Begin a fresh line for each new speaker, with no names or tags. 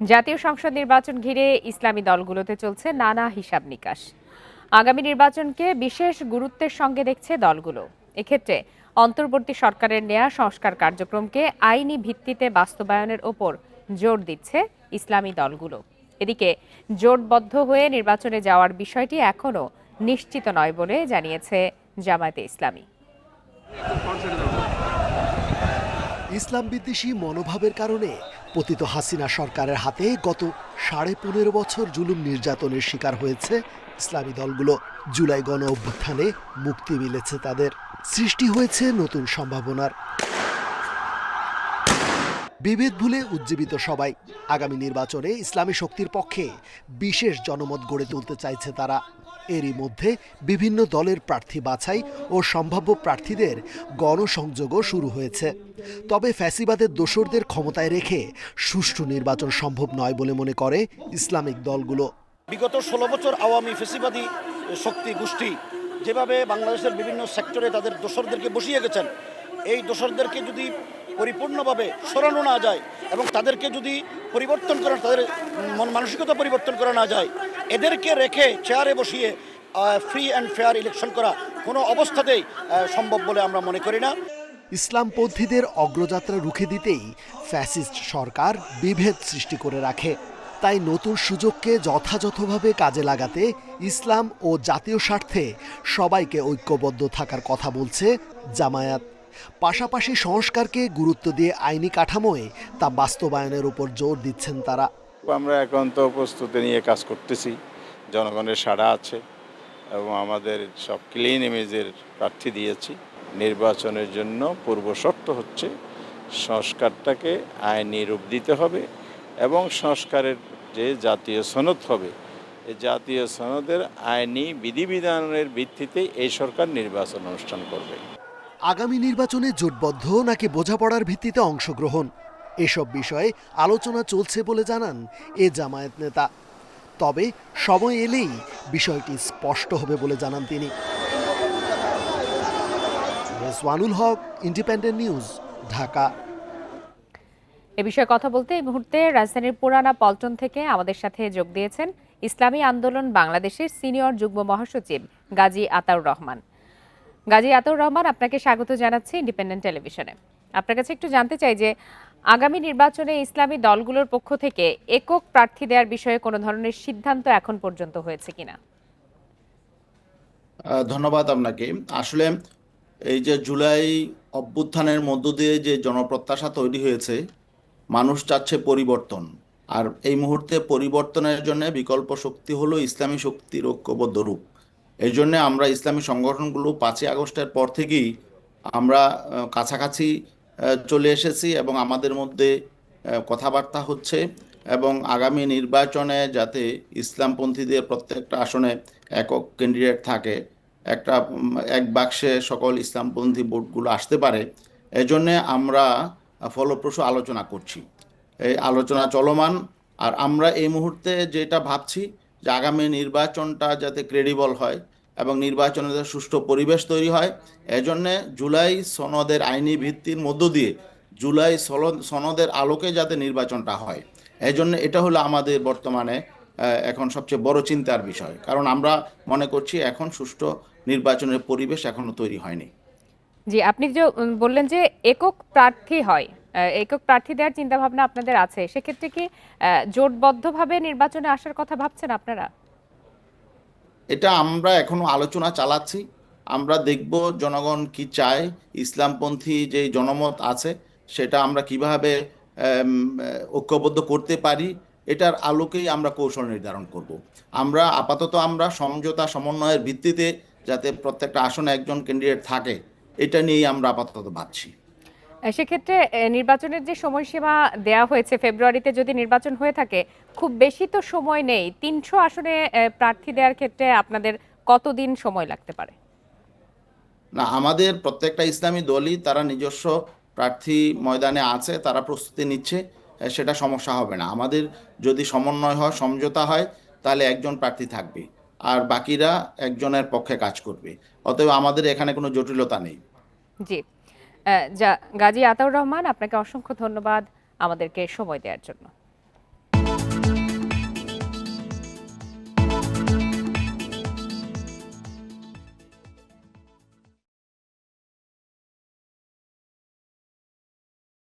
জাতীয় সংসদ নির্বাচন ঘিরে ইসলামী দলগুলোতে চলছে নানা হিসাব নিকাশ। আগামী নির্বাচনকে বিশেষ গুরুত্বের সঙ্গে দেখছে দলগুলো। এক্ষেত্রে অন্তর্বর্তী সরকারের নেয়া সংস্কার কার্যক্রমকে আইনি ভিত্তিতে বাস্তবায়নের ওপর জোর দিচ্ছে ইসলামী দলগুলো। এদিকে জোটবদ্ধ হয়ে নির্বাচনে যাওয়ার বিষয়টি এখনও নিশ্চিত নয় বলে জানিয়েছে জামায়াতে ইসলামী।
ইসলাম বিদ্বেষী মনোভাবের কারণে পতিত হাসিনা সরকারের হাতে গত সাড়ে পনেরো বছর জুলুম নির্যাতনের শিকার হয়েছে ইসলামী দলগুলো। জুলাই গণ অভ্যুত্থানে মুক্তি মিলেছে তাদের। সৃষ্টি হয়েছে নতুন সম্ভাবনার। বিভেদ ভুলে উজ্জীবিত সবাই। আগামী নির্বাচনে ইসলামী শক্তির পক্ষে বিশেষ জনমত গড়ে তুলতে চাইছে তারা। এরই মধ্যে বিভিন্ন দলের প্রার্থী বাছাই ও সম্ভাব্য প্রার্থীদের গণসংযোগও শুরু হয়েছে। তবে ফ্যাসিবাদের দোসরদের ক্ষমতায় রেখে সুষ্ঠু নির্বাচন সম্ভব নয় বলে মনে করে ইসলামিক দলগুলো।
বিগত ষোলো বছর আওয়ামী ফেসিবাদী শক্তি গোষ্ঠী যেভাবে বাংলাদেশের বিভিন্ন সেক্টরে তাদের দোসরদেরকে বসিয়ে গেছেন, এই দোসরদেরকে যদি পরিপূর্ণভাবে সরানো না যায় এবং তাদেরকে যদি পরিবর্তন করা তাদের মন মানসিকতা পরিবর্তন করা না যায়, এদেরকে রেখে চেয়ারে বসিয়ে ফ্রি অ্যান্ড ফেয়ার ইলেকশন করা কোনো অবস্থাতেই সম্ভব বলে আমরা মনে করি না।
ইসলামপন্থীদের অগ্রযাত্রা রুখে দিতেই ফ্যাসিস্ট সরকার বিভেদ সৃষ্টি করে রাখে। তাই নতুন সুযোগকে যথাযথভাবে কাজে লাগাতে ইসলাম ও জাতীয় স্বার্থে সবাইকে ঐক্যবদ্ধ থাকার কথা বলছে জামায়াত। পাশাপাশি সংস্কারকে গুরুত্ব দিয়ে আইনি কাঠামোয় তা বাস্তবায়নের উপর জোর দিচ্ছেন তারা।
আমরা এখন তো প্রস্তুতি নিয়ে কাজ করতেছি। জনগণের সাড়া আছে এবং আমাদের সব ক্লিন ইমেজের প্রার্থী দিয়েছি। নির্বাচনের জন্য পূর্ব শর্ত হচ্ছে সংস্কারটাকে আইনি রূপ দিতে হবে এবং সংস্কারের যে জাতীয় সনদ হবে এই জাতীয় সনদের আইনি বিধিবিধানের ভিত্তিতে এই সরকার নির্বাচন অনুষ্ঠান করবে।
আগামী নির্বাচনে জোটবদ্ধ নাকি বোঝাপড়ার ভিত্তিতে অংশগ্রহণ? এসব বিষয়ে আলোচনা চলছে বলে জানান এ জামায়াত নেতা। তবে সময় এলেই বিষয়টি স্পষ্ট হবে বলে জানান তিনি। Rezwanul Haque, independent news, Dhaka.
এ বিষয়ে কথা বলতে এই মুহূর্তে রাজধানীর পুরানা পল্টন থেকে আমাদের সাথে যোগ দিয়েছেন ইসলামী আন্দোলন বাংলাদেশের সিনিয়র যুগ্ম মহাসচিব গাজী আতাউর রহমান। গাজী আতর রহমান আপনাকে স্বাগত জানাচ্ছি ইন্ডিপেন্ডেন্ট টেলিভিশনে আপনার কাছে একটু জানতে চাই যে, আগামী নির্বাচনে ইসলামী দলগুলোর পক্ষ থেকে একক প্রার্থী দেওয়ার বিষয়ে কোনো ধরনের সিদ্ধান্ত এখন পর্যন্ত হয়েছে কিনা?
ধন্যবাদ আপনাকে। আসলে এই যে জুলাই অভ্যুত্থানের মধ্য দিয়ে যে জনপ্রত্যাশা তৈরি হয়েছে, মানুষ চাচ্ছে পরিবর্তন। আর এই মুহূর্তে পরিবর্তনের জন্য বিকল্প শক্তি হলো ইসলামী শক্তির ঐক্যবদ্ধ রূপ। এই জন্য আমরা ইসলামী সংগঠনগুলো পাঁচই আগস্টের পর থেকেই আমরা কাছাকাছি চলে এসেছি এবং আমাদের মধ্যে কথাবার্তা হচ্ছে এবং আগামী নির্বাচনে যাতে ইসলামপন্থীদের প্রত্যেকটা আসনে একক ক্যান্ডিডেট থাকে, একটা এক বাক্সে সকল ইসলামপন্থী ভোটগুলো আসতে পারে, এজন্যে আমরা ফলপ্রসূ আলোচনা করছি। এই আলোচনা চলমান, আর আমরা এই মুহূর্তে যেটা ভাবছি যে আগামী নির্বাচনটা যাতে ক্রেডিবল হয় এবং নির্বাচনে যাতে সুষ্ঠু পরিবেশ তৈরি হয়, এজন্যে জুলাই সনদের আইনি ভিত্তির মধ্য দিয়ে জুলাই সনদ- সনদের আলোকে যাতে নির্বাচনটা হয়। এজন্য এটা হলো আমাদের বর্তমানে এখন সবচেয়ে বড় চিন্তার বিষয়। কারণ আমরা মনে করছি এখন সুষ্ঠু নির্বাচনের পরিবেশ এখনও তৈরি হয়নি।
জি, আপনি যে বললেন যে একক প্রার্থী হয় একক প্রার্থী দেওয়ার চিন্তা ভাবনা আপনাদের আছে। সেক্ষেত্রে কি জোটবদ্ধভাবে নির্বাচনে আসার কথা ভাবছেন আপনারা?
এটা আমরা এখনও আলোচনা চালাচ্ছি। আমরা দেখব জনগণ কি চায়, ইসলামপন্থী যে জনমত আছে, সেটা আমরা কীভাবে ঐক্যবদ্ধ করতে পারি, এটার আলোকেই আমরা কৌশল নির্ধারণ করব। আমরা, আপাতত আমরা সমঝোতা সমন্বয়ের ভিত্তিতে যাতে প্রত্যেকটা আসনে একজন ক্যান্ডিডেট থাকে, এটা নিয়েই আমরা আপাতত ভাবছি।
সেক্ষেত্রে নির্বাচনের যে সময়সীমা দেয়া হয়েছে ফেব্রুয়ারিতে যদি নির্বাচন হয়ে থাকে খুব বেশি তো সময় নেই। তিনশো আসনে প্রার্থী দেওয়ার ক্ষেত্রে আপনাদের কতদিন সময় লাগতে পারে?
না আমাদের প্রত্যেকটা ইসলামী দলই তারা নিজস্ব প্রার্থী ময়দানে আছে তারা প্রস্তুতি নিচ্ছে সেটা সমস্যা হবে না। আমাদের যদি সমন্বয় হয় সমঝোতা হয় তাহলে একজন প্রার্থী থাকবে আর বাকিরা একজনের পক্ষে কাজ করবে। অতএব আমাদের এখানে কোনো জটিলতা নেই।
জি। যা গাজী আতাউর রহমান আপনাকে অসংখ্য ধন্যবাদ আমাদেরকে সময় দেওয়ার জন্য।